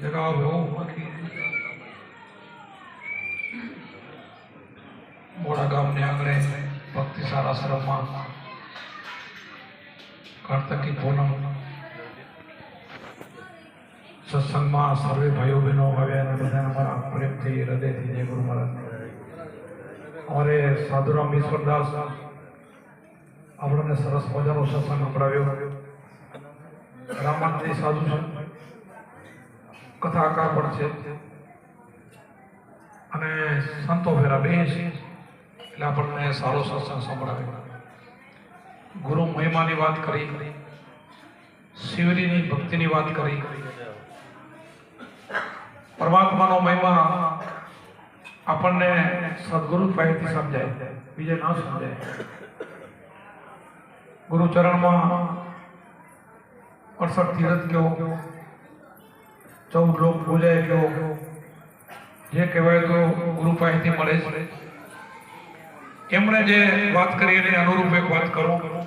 જગા બહુ ગામને આંગણે ભક્તિ સારા આશ્રમમાં કાર્તકી પૂનમ સત્સંગમાં સર્વે ભાઈઓ બહેનો આવ્યા બધાને અમારા પ્રેમથી હૃદયથી જય ગુરુ મહારાજ અમારે સાધુરામ ઈશ્વરદાસ આપણને સરસ મજાનો સત્સંગ સંભળાવ્યો રામાનંદી સાધુ છે કથાકાર પણ છે. અને સંતો ફેરા બે છે. એટલે આપણને સારો સત્સંગ સંભળાવે. ગુરુ મહિમાની વાત કરી. શિવરીની ભક્તિની વાત કરી. પરમાત્માનો મહિમા આપણને સદગુરુ પાસેથી સમજાય. બીજે ના સમજાય. ગુરુચરણમાં અડસઠ તીરથ કયો ચૌદ લોક પૂજાય એટલો જે કહેવાય તો ગુરુ પાસેથી મળે એમણે જે વાત કરી એને અનુરૂપ એક વાત કરું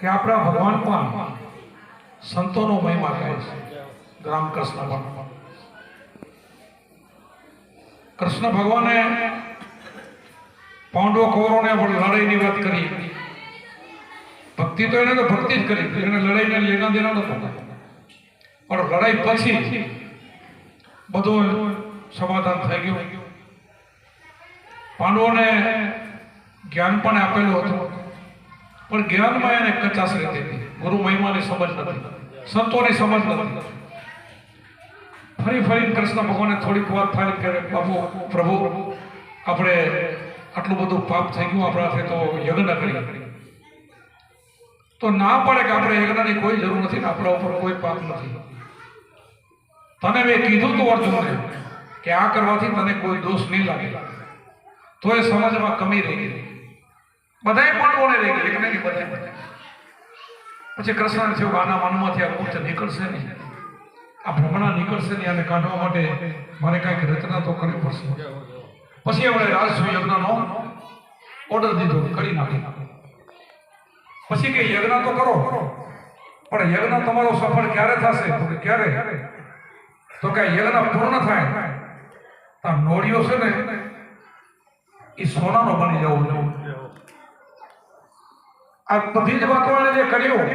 કે આપણા ભગવાન પણ સંતોનો મહિમા કહે છે. રામકૃષ્ણ પણ. કૃષ્ણ ભગવાને પાંડવો કૌરોને લડાઈની વાત કરી. ભક્તિ તો એને તો ભક્તિ જ કરી. એને લડાઈને લેના દેના નતો પણ લડાઈ પછી બધું સમાધાન થઈ ગયું. પાંડવોને જ્ઞાન પણ આપેલું હતું. પણ જ્ઞાનમાં એને કચાસ હતી. ગુરુ મહિમાની સમજ નથી. સંતોની સમજ નથી. ફરી ફરી કૃષ્ણ ભગવાને થોડીક વાત થાય કે બાપુ, પ્રભુ, આપણે આટલું બધું પાપ થઈ ગયું આપણાથી તો યજ્ઞ કરી. તો ના પડે કે આપણે યજ્ઞની કોઈ જરૂર નથી આપણા ઉપર કોઈ પાપ નથી. તને મેં કીધું તો અર્જુનને કે આ કરવાથી તને કોઈ દોષ નહીં લાગે. તો એ સમજમાં કમી રહી ગઈ. બધાય પંડવોને રહી ગઈ એકને બધાએ બધાય પછી કૃષ્ણ થયું આના મનમાંથી આ મૂર્ત નીકળશે નહીં. આ ભ્રમણા નીકળશે નહીં, આને કાઢવા માટે મારે કાંઈક રચના તો કરવી પડશે. પછી એમણે રાજસુ યજ્ઞનો ઓર્ડર દીધો, કરી નાખી પછી કે યજ્ઞ તો કરો, પણ યજ્ઞ તમારો સફળ ક્યારે થશે? તો કે ક્યારે? તો કે યજ્ઞ પૂર્ણ થાય, તો નોળિયો છે ને એ સોનાનો બની જવું જોઈએ આ બધી જ વાતો જે કર્યું,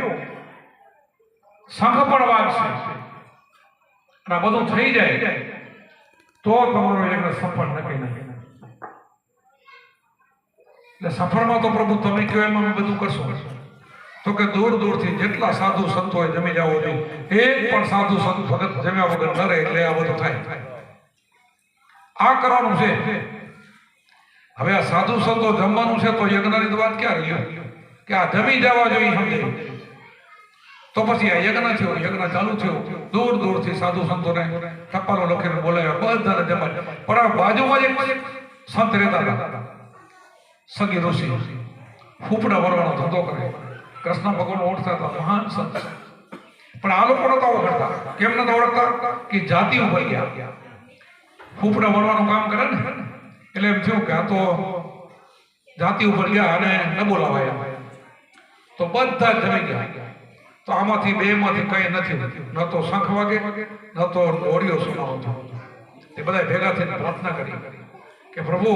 સંઘ પણ વાગશે. અને આ બધું થઈ જાય, તો તમારો યજ્ઞ સફળ નક્કી નહીં. એટલે સફળમાં તો પ્રભુ તમે કહો એમાં બધું કરશો. તો કે દૂર દૂરથી જેટલા સાધુ સંતો હોય જમી જાવો જોઈએ એક પણ સાધુ સંત ભગત જમ્યા વગર ન રહે એટલે આ બધું થાય. આ કરવાનું છે. હવે આ સાધુ સંતો જમવાનું છે તો યજ્ઞની વાત ક્યાં રહી કે આ જમી જવા જોઈએ સમજે. તો પછી આ યજ્ઞ થયો, યજ્ઞ ચાલુ થયો. દૂર દૂરથી સાધુ સંતોને ટપાલો લખીને બોલાવ્યા, બધાને જમા પણ આ બાજુમાં એક સંત રહેતા હતા. સગી ઋષિ. ફૂફડા વરવાનો ધંધો કરે. કૃષ્ણ ભગવાન ઓળખતા હતા, મહાન સંત પણ આ લોકો નતા ઓળખતા. કેમ નતા ઓળખતા? કે જાતિ ઉપર ગયા. ફૂફડા વરવાનું કામ કરે ને, એટલે એમ થયું કે આ તો જાતિ ઉપર ગયા અને ન બોલાવાય તો બધા જમી ગયા. તો આમાંથી બે માંથી કઈ નથી ન તો શંખ વાગે, ન તો ઓડિયો સુનાવતો એ બધા ભેગા થઈને પ્રાર્થના કરી. કે પ્રભુ,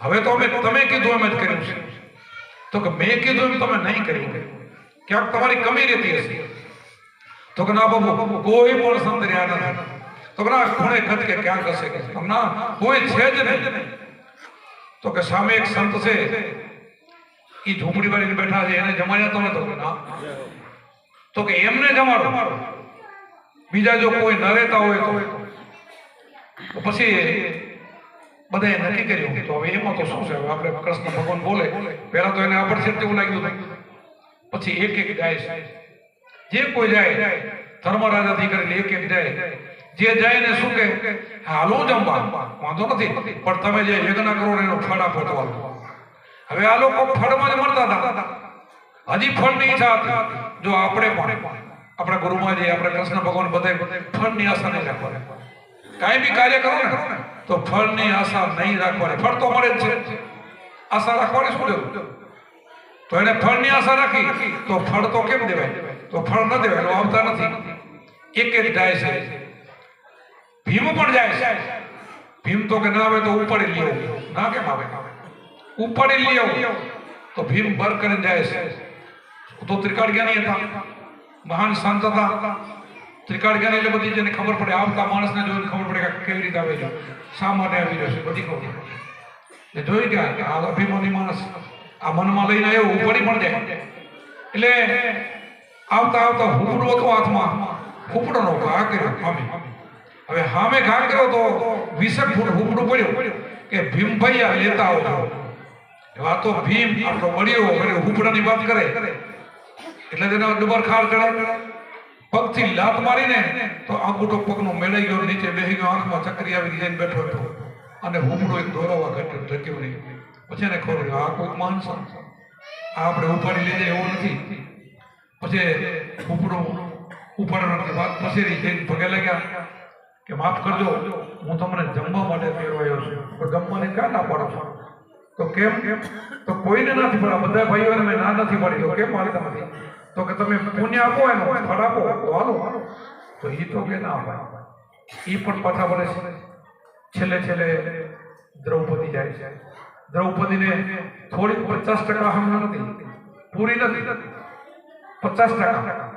હવે તો અમે, તમે કીધું અમે જ કર્યું છે. તો કે મેં કીધું એમ તમે નહીં કર્યું ક્યાંક તમારી કમી રહેતી હશે તો કે ના બાબુ કોઈ પણ સંત રહ્યા નથી તો કે ના ખૂણે ખત કે ક્યાંક હશે કે તો ના કોઈ છે જ નહીં તો કે સામે એક સંત છે એ ઝૂંપડી વાળીને બેઠા છે એને જમાડ્યા તમે તો કે ના તો કે એમને જમાડો બીજા જો કોઈ ન રહેતા હોય તો તો પછી બધાએ નક્કી કર્યું. તો હવે એમાં તો શું છે? આપણે કૃષ્ણ ભગવાન બોલે. પહેલા તો એને આપડશે તેવું લાગ્યું. પછી એક એક જાય જે કોઈ જાય, ધર્મરાજાથી કરીને એક એક જાય. જે જાય ને શું કે હાલો જમવા વાંધો નથી. પણ તમે જે યજ્ઞ કરો એનો ફળ આપો હવે આ લોકો ફળમાં જ મળતા હતા. હજી ફળની ઈચ્છા હતી. જો આપણે પણ, આપણા ગુરુમાં જે આપણે કૃષ્ણ ભગવાન બધા ફળની આશા નહીં રાખવાની કાંઈ બી કાર્ય કરો ને, તો ફળની આશા નહીં રાખવાની. ફળ તો મળે જ છે. આશા રાખવાની શું જરૂર? તો એને ફળની આશા રાખી, તો ફળ તો કેમ દેવાય? તો ફળ ન દેવાય, એનો આવતા નથી. એક એક જાય છે. ભીમ પણ જાય છે. ભીમ તો કે ના આવે તો ઉપાડી લ્યો. ના કેમ આવે? ઉપાડી લ્યો. તો ભીમ બર કરીને જાય છે. તો ત્રિકાળ જ્ઞાની હતા. મહાન સંત હતા. ત્રિકાળ જ્ઞાન એટલે બધી જેને ખબર પડે આવતા માણસને જોઈને ખબર પડે કે કેવી રીતે આવે છે. શા માટે આવી રહ્યો છે? બધી ખબર પડે. જોઈ ગયા કે આ અભિમાની માણસ આ મનમાં લઈને આવ્યો ઉપાડી પણ જાય. એટલે આવતા આવતા હુકડો હતો હાથમાં. હુકડોનો ઘા કર્યો, હામે. હવે હામે ઘા કર્યો તો વીસેક ફૂટ હુકડું પડ્યું કે ભીમભાઈ આ લેતા આવજો. આ તો ભીમ આપણો મળ્યો અને હુકડાની વાત કરે. એટલે તેનો ડુબર ખાર કરે પગથી લાત મારીને તો આંગૂઠો પગનો મેળાઈ ગયો નીચે બેહી ગયો, આંખમાં ચક્રી આવી જઈને બેઠો હતો. અને હુકડો એક દોરાવા ઘટ્યો ઢક્યો નહીં. પછી એને ખબર આ કોઈક માણસ આ આપણે ઉપાડી લઈ એવું નથી. પછી ઉપડો ઉપાડવાની વાત પસેરી જઈને પગે લાગ્યા કે માફ કરજો, હું તમને જમવા માટે ફેરવાયો છું. તો જમવાને ક્યાં ના પાડો છો? તો કેમ? કેમ તો કોઈને નથી પડ્યા બધા ભાઈઓને મેં ના નથી પાડી. કેમ મારી નથી તો કે તમે પુણ્ય આપો એનો, ફળ આપો, તો હાલો. તો એ તો કે ના અપાય એ પણ પાછા વળે છે. છેલ્લે છેલ્લે દ્રૌપદી જાય છે. દ્રૌપદીને થોડીક પચાસ ટકા હમણાં નથી, પૂરી નથી, પચાસ ટકા.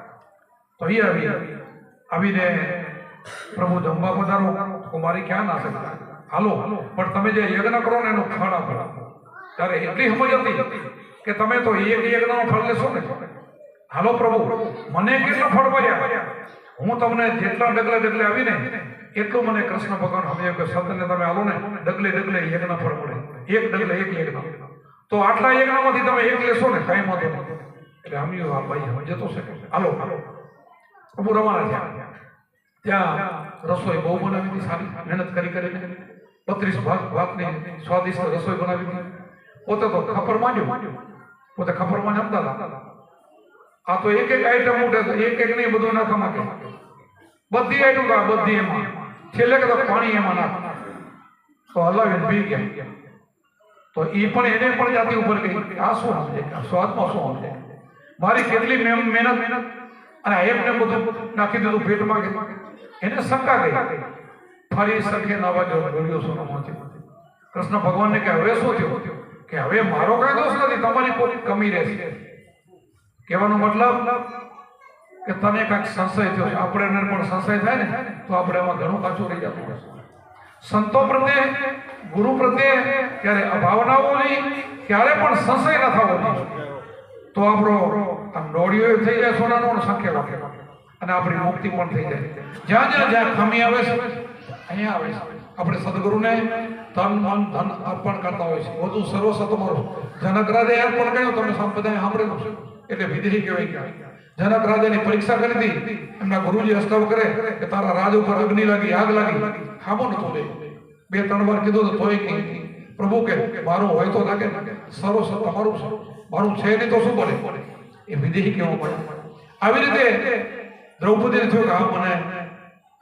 તો એ આવી, આવીને પ્રભુ જમવા પધારો મારી ક્યાં ના શકતા હાલો, પણ તમે જે યજ્ઞ કરો ને એનું ફળ આપો. ત્યારે એટલી સમજ હતી કે તમે તો એક યજ્ઞનો ફળ લેશો ને. હાલો પ્રભુ, મને કેટલું ફળ મળ્યા હું તમને જેટલા ડગલે ડગલે આવીને, એટલું મને કૃષ્ણ ભગવાન સમજાયું કે સતને તમે હાલો ને, ડગલે ડગલે યજ્ઞ ફળ મળે. એક ડગલે, એક યજ્ઞ. તો આટલા યજ્ઞમાંથી તમે એક લેશો ને, કાંઈ વાંધો એટલે હમ્યું આ ભાઈ હવે જતો શકે હાલો. હાલો પ્રભુ રવાના થયા. ત્યાં રસોઈ બહુ બનાવી સારી મહેનત કરી કરીને. બત્રીસ ભાગ, ભાગની સ્વાદિષ્ટ રસોઈ બનાવી પોતે તો ખપર માંડ્યું. પોતે ખપરમાં જમતા હતા. આ તો એક એક આઈટમ ઉઠે એક એક નહીં, બધું નાખવા માટે. બધી આઈટમ આ બધી એમાં. છેલ્લે કે પાણી એમાં નાખ. તો હલાવીને પી ગયા. તો એ પણ એને પણ જાતિ ઉપર કહી. આ શું સમજે સ્વાદમાં શું સમજે મારી કેટલી મહેનત મહેનત. અને એમને બધું નાખી દીધું પેટમાં એને શંકા ગઈ. ફરી સરખે નવા જો ગળ્યો સોનો પહોંચી કૃષ્ણ ભગવાનને કે હવે શું થયું? કે હવે મારો કાંઈ દોષ નથી, તમારી કોઈ કમી રહેશે. કહેવાનો મતલબ કે તને કાંઈક સંશય થયો છે. આપણે પણ સંશય થાય ને, તો આપણે એમાં ઘણું કાચું રહી જતું હશે સંતો પ્રત્યે, ગુરુ પ્રત્યે ક્યારે અભાવનાઓ નહીં, ક્યારે પણ સંશય ન થવો નહીં. તો આપણો આમ નોળીઓ થઈ જાય સોનાનો પણ સંખ્યા વાગે અને આપણી મુક્તિ પણ થઈ જાય. જ્યાં જ્યાં જ્યાં ખામી આવે છે, અહીંયા આવે છે. આપણે સદગુરુને તન મન, ધન અર્પણ કરતા હોય છે. બધું સર્વસ્વ તમારું જનક રાજે અર્પણ કર્યું, તમે સંપ્રદાય સાંભળેલું છે. એટલે વિધિ કહેવાય જનક રાજાની પરીક્ષા કરી હતી, એમના ગુરુજી અસ્તવ કરે કે તારા રાજ ઉપર અગ્નિ લાગી, આગ લાગી, ખામો નતો લે બે ત્રણ વાર કીધું તો તોય નહીં. પ્રભુ કે, મારું હોય તો લાગે. સરો સર તમારું મારું છે નહીં તો શું બને? એ વિધિ કેવું પડે. આવી રીતે દ્રૌપદીને થયું કે આ મને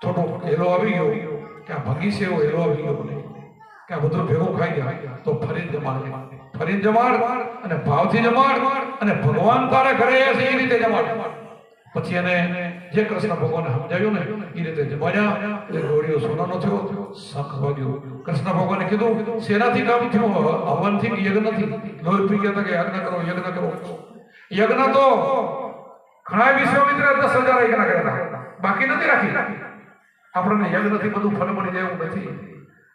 થોડો હેલો આવી ગયો, કે આ ભગી છે એવો હેલો આવી ગયો મને, કે આ બધું ભેગું ખાઈ ગયા, તો ફરી જમાડ. ફરી જમાડ અને ભાવથી જમાડ અને ભગવાન તારા ઘરે છે, એ રીતે જમાડ. પછી એને જે કૃષ્ણ ભગવાને સમજાવ્યું ને, એ રીતે જમાડ્યા. એટલે ગોળીઓ સોનાનો થયો શંખ વાગ્યો કૃષ્ણ ભગવાને કીધું, શેનાથી કામ થયું? હવનથી યજ્ઞથી? લોહી પી ગયા કે, યજ્ઞ કરો યજ્ઞ કરો. યજ્ઞ તો ઘણા વિશ્વમિત્ર દસ હજાર યજ્ઞ કર્યા બાકી નથી રાખી. આપણને યજ્ઞથી બધું ફળ મળી જાય એવું નથી.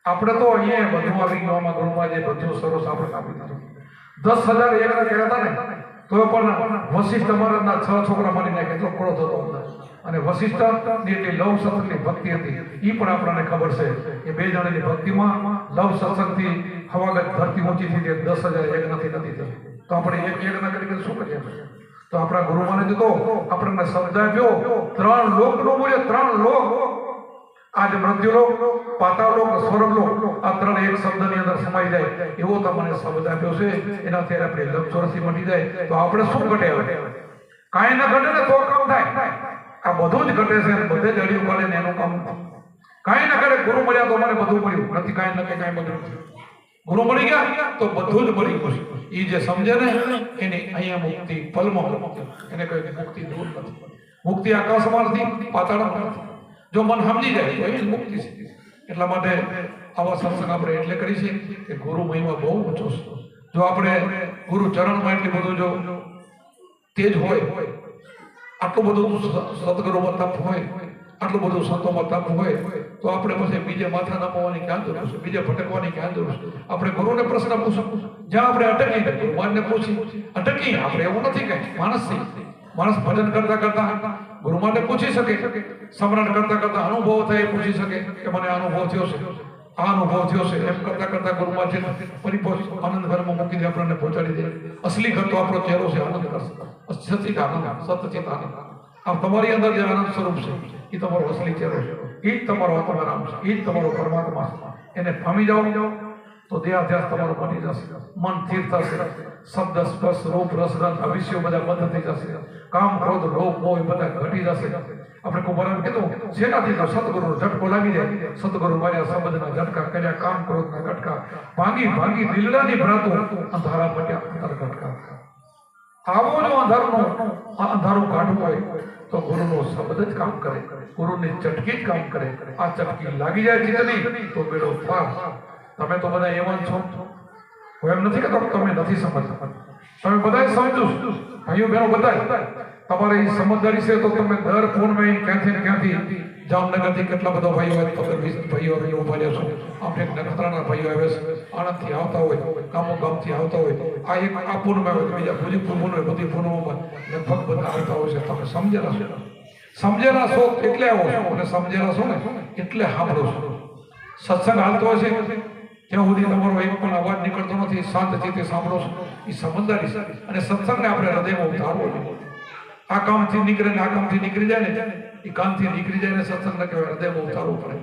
આપણે તો અહીંયા બધું આવી ગયું આમાં જે બધું સરસ આપણે કાપી દીધું દસ હજાર યજ્ઞ કર્યા હતા ને, તો પણ વશિષ્ઠ મહારાજના છ છોકરા મારી નાખે, એટલો ક્રોધ હતો. અને વશિષ્ઠની એટલી સત્સંગની ભક્તિ હતી. એ પણ આપણને ખબર છે કે બે જણાની ભક્તિમાં લવ સત્સંગથી હવાગત ધરતી ઊંચી થઈ ગઈ દસ હજાર યજ્ઞથી નથી થતી. તો આપણે એક યજ્ઞ કરીને શું કરીએ તો આપણા ગુરુમાને દીધો આપણને શબ્દ આપ્યો ત્રણ લોકનો મૂલ્ય, ત્રણ લોક. આજ મૃત્યુલોક પાતાળલોક સ્વર્ગલોક આ ત્રણ એક શબ્દની અંદર સમાઈ જાય. એવો તમને શબ્દ આપ્યો છે. એનાથી આપણે લક્ષોરસી મટી જાય. તો આપણે શું ઘટે હવે? કાંઈ ન ઘટે ને તો કામ થાય. આ બધું જ ઘટે છે. બધે જ અડી પડે ને એનું કામ કાંઈ ન કરે ગુરુ મળ્યા તો મને બધું મળ્યું. નથી કાંઈ ન કે કાંઈ બધું ગુરુ મળી ગયા તો બધું જ મળી ગયું. એ જે સમજે ને, એની અહીંયા મુક્તિ, પલમાં એને કહે મુક્તિ દૂર નથી. મુક્તિ આકાશમાં નથી પાતાળમાં નથી જો મન સમજી જાય, તો એ મુક્તિ છે. એટલા માટે આવા સત્સંગ આપણે એટલે કરી છે કે ગુરુ મહિમા બહુ ઊંચો છે. જો આપણે ગુરુ ચરણમાં એટલી બધું જો તેજ હોય, આટલું બધું સદગુરુમાં તપ હોય, આટલું બધું સંતોમાં તપ હોય, તો આપણે પછી બીજે માથા નમાવાની ક્યાં જરૂર છે? બીજે ભટકવાની ક્યાં જરૂર છે? આપણે ગુરુને પ્રશ્ન પૂછો. જ્યાં આપણે અટકી ભગવાનને પૂછી અટકી આપણે એવું નથી કઈ માણસ માણસ ભજન કરતા કરતા ગુરુ માટે પૂછી શકે સ્મરણ કરતા કરતા અનુભવ થાય પૂછી શકે કે મને અનુભવ થયો છે. આ અનુભવ થયો છે. એમ કરતા કરતા ગુરુમાં છે પરિપોષ આનંદ ઘરમાં મૂકી દે આપણને પહોંચાડી દે. અસલી ઘર તો આપણો ચહેરો છે, આનંદ સચિત આનંદ સતચિત આનંદ. આમ તમારી અંદર જે આનંદ સ્વરૂપ છે એ તમારો અસલી ચહેરો છે. એ જ તમારો આત્મારામ છે. એ જ તમારો પરમાત્મા છે. એને પામી જાઓ. તો દેહાધ્યાસ તમારો બની જશે. મન સ્થિર થશે. શબ્દ, સ્પર્શ, રૂપ, રસ, રંગ બધા બંધ થઈ જશે. કામ, ક્રોધ, લોભ, મોહ બધા ઘટી જશે. આપણે કુંભારામ કીધું, શેનાથી તો સદગુરુ ઝટકો લાગી જાય સદગુરુ માર્યા સંબંધના ઝટકા કર્યા, કામ, ક્રોધના ઝટકા ભાંગી ભાંગી દિલડાની ભ્રાતો અંધારા પટ્યા અંતર ઘટકા. આવો જો અંધારનો અંધારું કાઢવું હોય, તો ગુરુનો શબ્દ જ કામ કરે. ગુરુની ચટકી જ કામ કરે. આ ચટકી લાગી જાય જીતની તો બેડો પાર તમે તો બધા એવા જ છો. હું એમ નથી કહેતો તમે નથી સમજતા. તમે બધાય સમજો. ભાઈઓ, બહેનો બધા તમારે એ સમજદારી છે તો તમે દર ફોનમાં ક્યાંથી ને ક્યાંથી જામનગરથી કેટલા બધા ભાઈઓ આવે તમે વીસ ભાઈઓ આવે ઊભા રહ્યો છો. આપણે નખત્રાના ભાઈઓ આવે છે. આણંદથી આવતા હોય, ગામો ગામથી આવતા હોય. આ એક આ પૂર્ણમાં આવે બીજા બધી પૂર્ણ હોય, બધી પૂર્ણમાં લગભગ બધા આવતા હોય છે. તમે સમજેલા છો. સમજેલા છો એટલે આવો છો. અને સમજેલા છો ને એટલે સાંભળો છો. સત્સંગ હાલતો હશે ત્યાં સુધી તમારો એક પણ અવાજ નીકળતો નથી, શાંત તે સાંભળો છો. એ સમજદારી છે. અને સત્સંગને આપણે હૃદયમાં ઉતારવો આ કામથી નીકળે ને આ કામથી નીકળી જાય ને, એ કામથી નીકળી જાય ને સત્સંગને કહેવાય હૃદયમાં ઉતારવું પડે.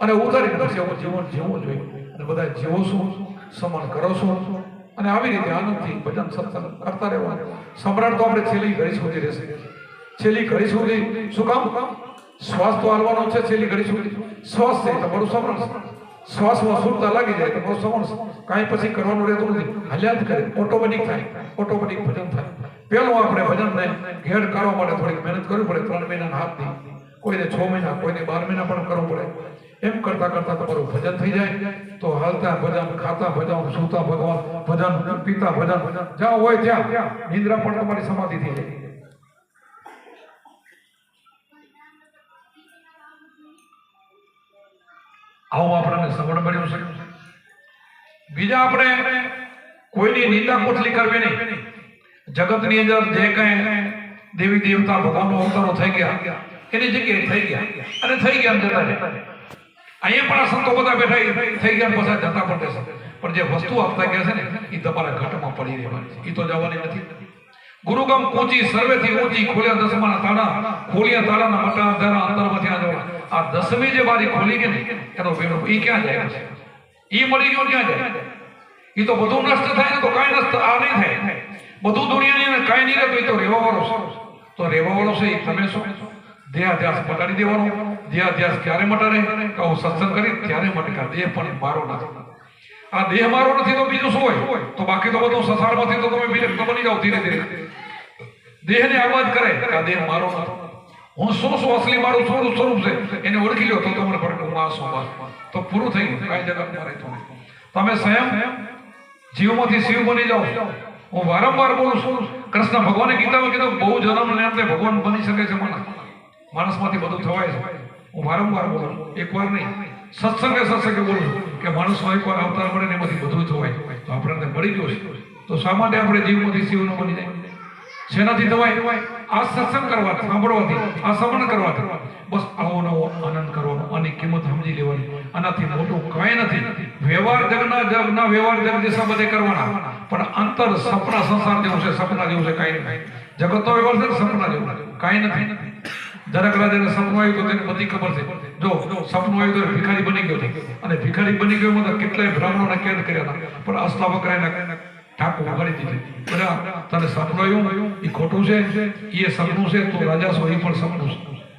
અને ઉતારી પછી એવું જીવન જીવવું જોઈએ. અને બધા જીવો શું સમાન કરો શું અને આવી રીતે આનંદથી ભજન સત્સંગ કરતા રહેવાનું. સમ્રાટ તો આપણે છેલ્લી ઘડી સુધી રહેશે. છેલ્લી ઘડી સુધી શું કામ? શ્વાસ તો હાલવાનો છે, છેલ્લી ઘડી સુધી. શ્વાસ છે, તમારું સમરણ શ્વાસમાં સુરતા લાગી જાય તો શ્રવણ કાંઈ પછી કરવાનું રહેતું નથી. હાલ્યા જ કરે. ઓટોમેટિક થાય. ઓટોમેટિક ભજન થાય. પેલું આપણે ભજનને ઘેર કરવા માટે થોડીક મહેનત કરવી પડે. ત્રણ મહિનાના હાથથી. કોઈને છ મહિના, કોઈને બાર મહિના પણ કરવું પડે. એમ કરતા કરતા તમારું ભજન થઈ જાય. તો હાલતા ભજન, ખાતા ભજન, સૂતા ભગવાન, ભજન, પીતા ભજન, જ્યાં હોય ત્યાં. નિંદ્રા પણ તમારી સમાધિ થઈ જાય. આવું આપણને સગવડ મળ્યું છે. બીજા આપણે કોઈની નિંદા કોથલી કરવી નહીં. જગતની અંદર જે કઈ દેવી દેવતા ભગવાનનો અવતારો થઈ ગયા, એની જગ્યાએ થઈ ગયા અને થઈ ગયા જતા અહીંયા પણ આ સંતો બધા બેઠા થઈ ગયા પછી જતા પણ દેશે પણ જે વસ્તુ આપતા ગયા છે ને એ તમારા ઘટમાં પડી રહેવાની એ તો જવાની નથી. ગુરુગમ કૂંચી સર્વેથી ઊંચી ખોલ્યા દસમાના તાળા ખોલ્યા તાળાના મટા અંધારા અંતરમાંથી આ જવા. આ દસમી જે બારી ખોલી ગઈ ને એનો વેણો એ ક્યાં જાય છે એ મળી ગયો ક્યાં જાય? એ તો બધું નષ્ટ થાય ને તો કાંઈ નષ્ટ આ નહીં થાય. બધું દુનિયાની કાંઈ નહીં રહેતું એ તો રહેવા વાળો છે. તો રેવા વાળો છે એ તમે શું દેહાધ્યાસ મટાડી દેવાનો. દેહાધ્યાસ ક્યારે મટાડે? કહું સત્સંગ કરી, ત્યારે મટકા દે, પણ મારો નથી. આ દેહ મારો નથી તો બીજું શું હોય? તો બાકી તો બધું સંસારમાંથી તો તમે વિરક્ત બની જાઓ ધીરે ધીરે. દેહને અવાજ કરે કે આ દેહ મારો નથી. હું શું શું અસલી મારું શું સ્વરૂપ છે, એને ઓળખી લો તો તમને પડે. હું આ શું. તો પૂરું થઈ ગયું. કાંઈ જગતમાં રહેતું તમે સ્વયં જીવમાંથી શિવ બની જાઓ. હું વારંવાર બોલું છું, કૃષ્ણ ભગવાને ગીતામાં કીધું, બહુ જન્મ લે તે ભગવાન બની શકે છે માણસ માણસમાંથી બધું થવાય છે. હું વારંવાર બોલું એકવાર નહીં સત્સંગે સત્સંગે બોલું કે કે માણસમાં એકવાર અવતાર મળે ને એમાંથી બધું થવાય તો આપણને મળી ગયું તો શા માટે આપણે જીવમાંથી શિવનું બની જાય? શેનાથી થવાય આ સત્સંગ કરવા, સાંભળવાથી, આ શ્રવણ કરવા બસ આવો નવો આનંદ કરવાનો, આની કિંમત સમજી લેવાની. આનાથી મોટું કાંઈ નથી. વ્યવહાર જગના જગના વ્યવહાર જગ દિશા બધે કરવાના. પણ અંતર સપના સંસાર જેવું છે, સપના જેવું છે, કાંઈ નહીં જગતનો વ્યવહાર છે સપના જેવું. કાંઈ નથી. જનક રાજાને સપનું આવ્યું તો તેને બધી ખબર છે. જો બની ગયો અને ભિખારી બની ગયો કેટલાય બ્રાહ્મણોને પણ એ ખોટું છે? એ સપનું છે? તું રાજા એ પણ સપનું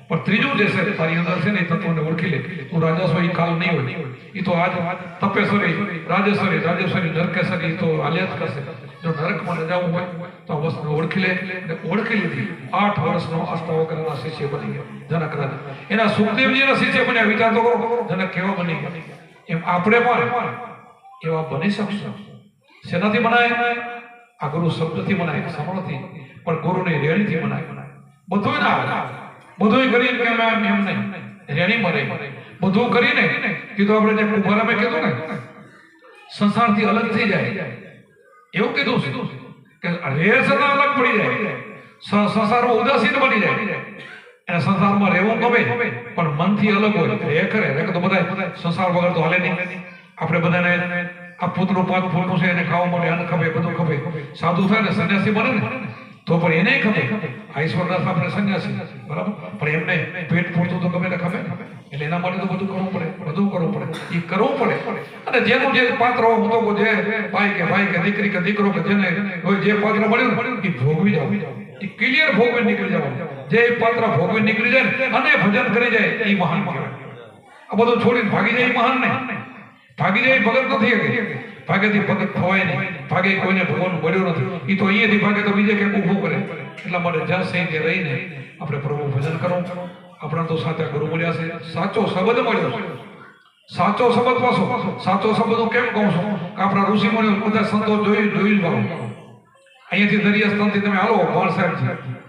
પણ ત્રીજું જે છે, તારી અંદર છે ને એ તત્વને ઓળખી લે. તું રાજા છો એ કાલ નહીં હોય. એ તો આજ તપેશ્વરી, રાજેશ્વરી રાજેશ્વરી, નરકેશ્વરી તો આલ્યા જ કરશે. જો નરકમાં ન જવું હોય તો વસ્તુ ઓળખી લે અને ઓળખી લીધી. આઠ વર્ષનો અષ્ટાવક્રના શિષ્ય બની ગયો, જનક રાજા. એના સુખદેવજીના શિષ્ય બન્યા વિચાર તો કરો જનક કેવા બની ગયો? એમ આપણે પણ એવા બની શકશું. શેનાથી બનાય આ ગુરુ શબ્દથી બનાય સમળથી પણ ગુરુની રેણીથી બનાય બધું ના આવે. બધું કરીને કે અમે એમ નહીં. રેણી મરે. બધું કરીને કીધું આપણે જે કુંભારામે કીધું ને, સંસારથી અલગ થઈ જાય. એવું કીધું છે. રેર સદા અલગ પડી જાય. સંસારમાં ઉદાસીન બની જાય. અને સંસારમાં રહેવું ગમે, પણ મનથી અલગ હોય. રે કરે રે તો બધા સંસાર વગર તો હાલે નહીં. આપણે બધાને આ પૂતળું પાંચ ફૂટનું છે, એને ખાવા મળે અન્ન ખપે બધું ખપે સાધુ થાય ને, સંન્યાસી બને ને તો પણ એને ખબર. આ ઈશ્વરદાસ આપણે સંન્યાસી બરાબર? પણ એમને પેટ પૂરતું તો ગમે ને ખપે એટલે એના માટે તો બધું કરવું પડે. બધું કરવું પડે. એ કરવું પડે. અને જેનું જે પાત્ર હું જે ભાઈ કે ભાઈ કે દીકરી કે દીકરો કે જેને જે પાત્ર મળ્યું એ ભોગવી જાવ એ ક્લિયર ભોગવી નીકળી જવાનું જે પાત્ર ભોગવી નીકળી જાય અને ભજન કરી જાય એ મહાન કહેવાય. આ બધું છોડીને ભાગી જાય મહાન નહીં ભાગી જાય ભગત નથી ભાગેથી ભગત થવાય નહીં. ભાગે કોઈને ભગવાન મળ્યો નથી. એ તો અહીંયાથી ભાગે તો બીજે ક્યાંક ઊભું કરે. એટલા માટે જ્યાં સહિત રહીને આપણે પ્રભુ ભજન કરો. આપણા તો સાથે ગુરુ મળ્યા છે. સાચો શબ્દ મળ્યો સાચો શબ્દ પાછો. સાચો શબ્દ હું કેમ કહું છું? કે આપણા ઋષિ મળ્યો બધા સંતો જોઈ જોઈ જ ભાવ અહીંયાથી દરિયા સ્થાનથી તમે હાલો ભાણ સાહેબ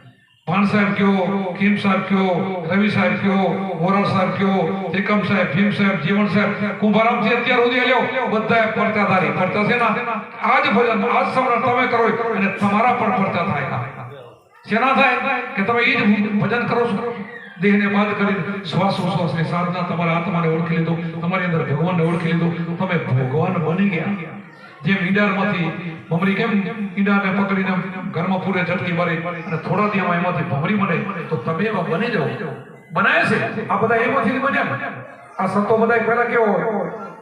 ભાણ સાહેબ કયો કિમ સાહેબ કયો, રવિ સાહેબ કયો મોરલ સાહેબ કયો એકમ સાહેબ, ભીમ સાહેબ, જીવન સાહેબ કુંભારામથી અત્યાર સુધી હાલ્યો બધા પડતાધારી પડતા છે ના આજ ભજન, આજ સમરણ તમે કરો અને તમારા પણ પડતા થાય. શેના થાય? કે તમે એ જ ભજન કરો છો? દેહને બાદ કરી શ્વાસ ઉશ્વાસની સાધના તમારા આત્માને ઓળખી લીધો, તમારી અંદર ભગવાનને ઓળખી લીધો. તમે ભગવાન બની ગયા. જેમ ઈંડામાંથી ભમરી કેમ ઈંડાને પકડીને ઘરમાં પૂરે ઝટકી મારી અને થોડા દિવસમાં એમાંથી ભમરી બને તો તમે એવા બની જાઓ. બનાવે છે? આ બધા એમાંથી બન્યા. આ સંતો બધા પહેલા કેવો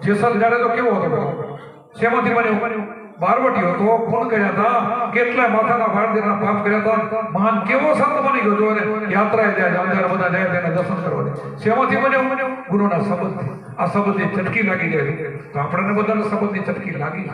જેસલ જાડે તો કેવો હતો? શેમાંથી બન્યો? બારવટીઓ તો ખૂન કર્યા હતા કેટલા માથાના ભારતીયના પાપ કર્યા હતા. મહાન કેવો સંત બની ગયો અને યાત્રાએ જાય જામદાર બધા જાય તેના દર્શન કરવા જાય. શેમાંથી બન્યો? ગુરુના શબ્દથી. આ સંબંધની ચટકી લાગી જાય તો આપણને બધાને સંબંધની ચટકી લાગી.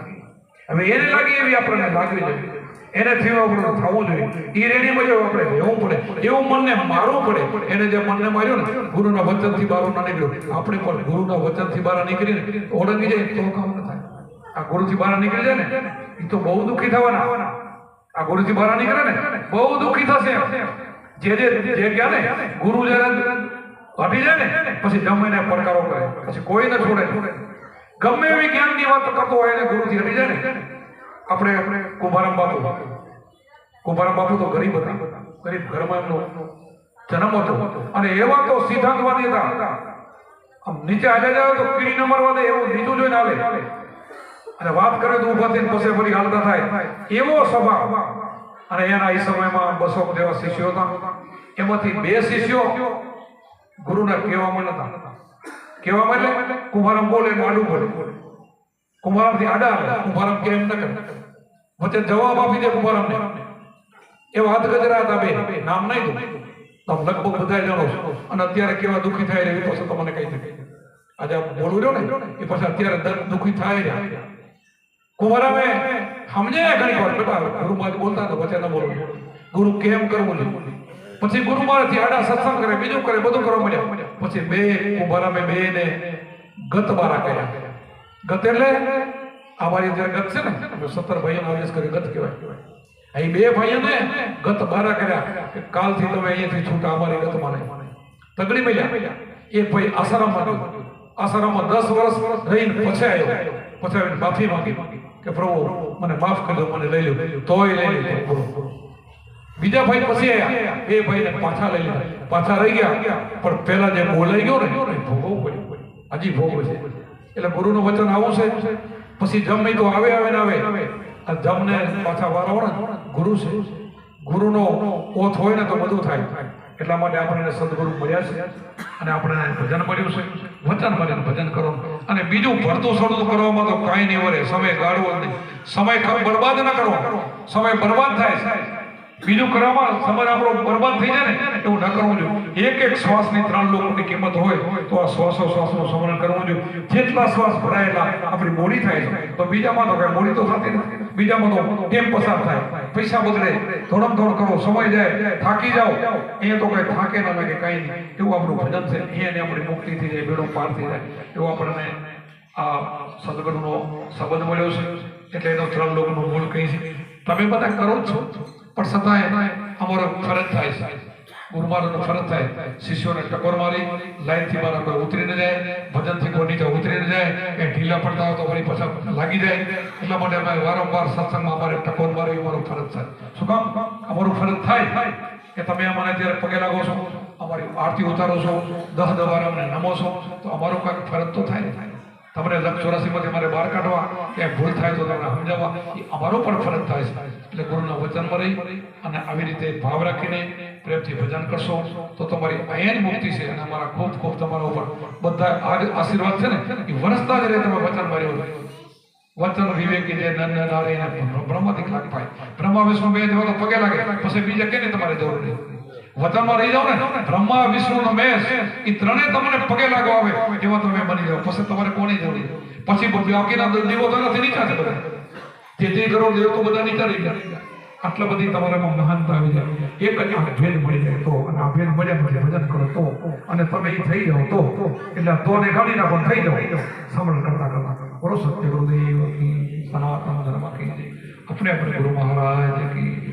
હવે એને લાગી એવી આપણને લાગવી જોઈએ. એને થયું આપણને થવું જોઈએ. એ રેડીમાં જેવું આપણે રહેવું પડે. એવું મનને મારવું પડે. એને જે મનને માર્યો ને, ગુરુના વચનથી બહાર ના નીકળ્યો. આપણે પણ ગુરુના વચનથી બહાર નીકળીને ઓળંગી જાય તો કામ ન થાય. આ ગુરુથી બહાર નીકળી જાય ને એ તો બહુ દુઃખી થવાના. આ ગુરુથી બહાર નીકળે ને, બહુ દુઃખી થશે જે જે જે ગયા ને, ગુરુ જયારે હટી જાય ને, પછી જમીને પડકારો કરે. પછી કોઈ ન છોડે. ગમે એવી જ્ઞાનની વાત કરતો હોય એને ગુરુથી હટી જાય ને, આપણે આપણે કુંભારામ બાપુ. કુંભારામ બાપુ તો ગરીબ હતા. ગરીબ ઘરમાં એમનો જન્મ હતો. અને એવા તો સિદ્ધાંતવાદી હતા. આમ નીચે આજે જાય તો કીડી ન મરવા દે, એવું નીચું જોઈને આવે. અને વાત કરે તો ઊભા થઈને પછી ફરી હાલતા થાય. એવો સ્વભાવ. અને એના એ સમયમાં બસો જેવા શિષ્યો હતા. એમાંથી બે શિષ્યો ગુરુને કહેવામાં નતા કહેવામાં એટલે કુંભારામ બોલે ને આડું બોલે. કુંભારામથી આડા આવે. કુંભારામ કે એમ ન કરે. વચ્ચે જવાબ આપી દે કુંભારામને. એવા હાથ ગજરા હતા બે. નામ નહીં દઉં. તમે લગભગ બધા જાણો છો. અને અત્યારે કેવા દુઃખી થાય છે એ તમને કહી દે આજે બોલું રહ્યો ને, એ પછી અત્યારે દર્દ દુઃખી થાય છે કુંવરામે સમજે ઘણી વાર, બેટા, ગુરુ માં બોલતા તો વચ્ચે ન બોલવું ગુરુ કેમ કરવું જોઈએ પછી ગુરુ મારાથી આડા સત્સંગ કરે, બીજું કરે, બધું કરવા મળ્યા પછી બે કુંભારામે બે ને ગત બારા કર્યા. ગત એટલે અમારી જે ગત છે ને સત્તર ભાઈઓ આવેશ કરી ગત કહેવાય. અહીં બે ભાઈઓને ગત બારા કર્યા કે કાલથી તમે અહીંયાથી છૂટા, અમારી ગત માને તગડી મળ્યા. એક ભાઈ ગયો. આસારામમાં દસ વર્ષ રહીને પછી આવ્યો. પછી આવીને માફી માંગી. કે પ્રભુ, મને માફ કરી મને લઈ લો તોય લઈ લો પ્રભુ. બીજા ભાઈ પછી આવ્યા એ ભાઈને પાછા લઈ લીધા. પાછા રહી ગયા. પણ પેલા જે બોલાઈ ગયો ને ભોગવવું પડ્યું. હજી ભોગવે છે. એટલે ગુરુનું વચન આવું છે પછી જમ નહીં તો આવે આવે ને આવે. આ જમને પાછા ને ગુરુ છે. ગુરુનો ઓથ હોય ને તો બધું થાય. એટલા માટે આપણને સદગુરુ મળ્યા છે. અને આપણે ભજન મળ્યું છે. વચન ભરીને ભજન કરો. અને બીજું ભરતું સડતું કરવામાં તો કાંઈ નહીં વરે. સમય ગાળવો નહીં. સમય બરબાદ ન કરો. સમય બરબાદ થાય. બીજું કરવામાં સમય આપણો બરબાદ થઈ જાય ને, એવું ન કરવું જોઈએ. એક એક શ્વાસની ત્રણ લોકોની કિંમત હોય, તો આ શ્વાસો શ્વાસનું સ્મરણ કરવું જોઈએ. જેટલા શ્વાસ ભરાયેલા આપણી મોડી થાય તો બીજામાં તો કઈ મોડી તો થતી નથી. બીજામાં તો ટેમ પસાર થાય? પૈસા બદલે ધોડમ ધોડ કરો, સમય જાય, થાકી જાઓ. અહીંયા તો કઈ થાકે ના લાગે, કઈ નહીં. એવું આપણું ભજન છે. એને આપણી મુક્તિ થઈ જાય બેડો પાર થઈ જાય. એવું આપણને આ સદગુરુનો સંબંધ મળ્યો છે. એટલે એનો ત્રણ લોકોનું મૂળ કહી છે તમે બધા કરો જ છો, પણ છતાંય અમારો ફરજ થાય છે. ગુરુમારોનો ફરજ થાય. શિષ્યોને ટકોર મારી, લાઈનથી મારા કોઈ ઉતરી ન જાય, ભજનથી કોઈ નીચે ઉતરી ન જાય, એ ઢીલા પડતા હોય તો વળી પાછા લાગી જાય. એટલા માટે અમે વારંવાર સત્સંગમાં અમારે ટકોર મારી એ અમારું ફરજ થાય. શું કામ? અમારું ફરજ થાય? કે તમે અમારે જ્યારે પગે લાગો છો, અમારી આરતી ઉતારો છો, દહ દવાર અમને નમો છો, તો અમારું કાંઈક ફરજ તો થાય ને? તમને લક્ષ ચોરાસીમાંથી મારે બહાર કાઢવા, કે ભૂલ થાય તો તમને સમજાવવા, એ અમારો પણ ફરજ થાય છે. એટલે ગુરુના વચનમાં રહી અને આવી રીતે ભાવ રાખીને પ્રેમથી ભજન કરશો, તો તમારી અહીંયા મુક્તિ છે અને અમારા ખૂબ ખૂબ તમારા ઉપર બધા આશીર્વાદ છે ને, એ વરસતા જ રહે તમે વચન માર્યો વચન વિવેકી જે નર નારી એને બ્રહ્માથી લાગ પાય. બ્રહ્મા વિષ્ણુ બે દેવો પગે લાગે, પછી બીજા કેને તમારે જરૂર નહીં. વચનમાં રહી જાઓ ને બ્રહ્મા વિષ્ણુ નો મેષ, એ ત્રણે તમને પગે લાગવા આવે, એવા તમે બની જાઓ. પછી તમારે કોની જરૂર. પછી બાકીના દેવો તો નથી નીચા છે બધા જેથી કરો દેવ તો બધા નીચા રહી ગયા. આટલા બધી તમારામાં મહાનતા આવી જાય. એક જ આને ભેદ મળી જાય તો, અને આ ભેદ મળ્યા પછી ભજન કરો તો, અને તમે એ થઈ જાઓ તો, એટલે તોને કાઢી નાખો થઈ જાઓ. સાંભળ કરતા કરતા. બોલો સત્ય ગુરુદેવ સનાતન ધર્મ કહી દે આપણે આપણે ગુરુ મહારાજ કી